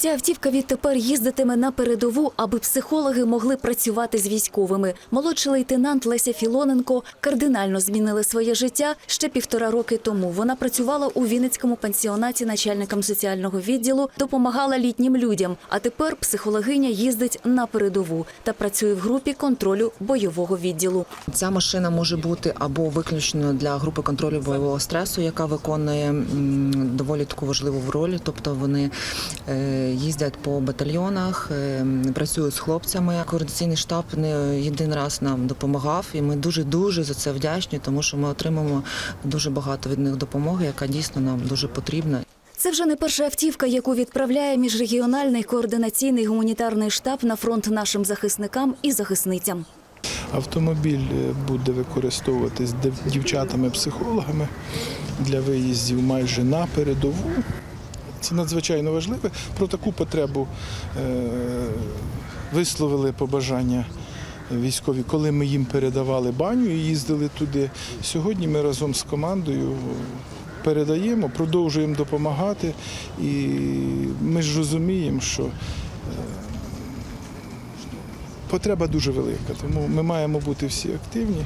Ця автівка відтепер їздитиме на передову, аби психологи могли працювати з військовими. Молодший лейтенант Леся Філоненко кардинально змінили своє життя ще півтора роки тому. Вона працювала у Вінницькому пансіонаті начальником соціального відділу, допомагала літнім людям. А тепер психологиня їздить на передову та працює в групі контролю бойового відділу. Ця машина може бути або виключно для групи контролю бойового стресу, яка виконує доволі таку важливу роль. Тобто вони е, їздять по батальйонах, е, працюють з хлопцями. Координаційний штаб не єдин раз нам допомагав, і ми дуже дуже за це вдячні, тому що ми отримуємо дуже багато від них допомоги, яка дійсно нам дуже потрібна. Це вже не перша автівка, яку відправляє міжрегіональний координаційний гуманітарний штаб на фронт нашим захисникам і захисницям. Автомобіль е, буде використовуватись дівчатами-психологами для виїздів майже на передову. Це надзвичайно важливо. Про таку потребу е, висловили побажання військові, коли ми їм передавали баню і їздили туди. Сьогодні ми разом з командою передаємо, продовжуємо допомагати. І ми ж розуміємо, що потреба дуже велика, тому ми маємо бути всі активні.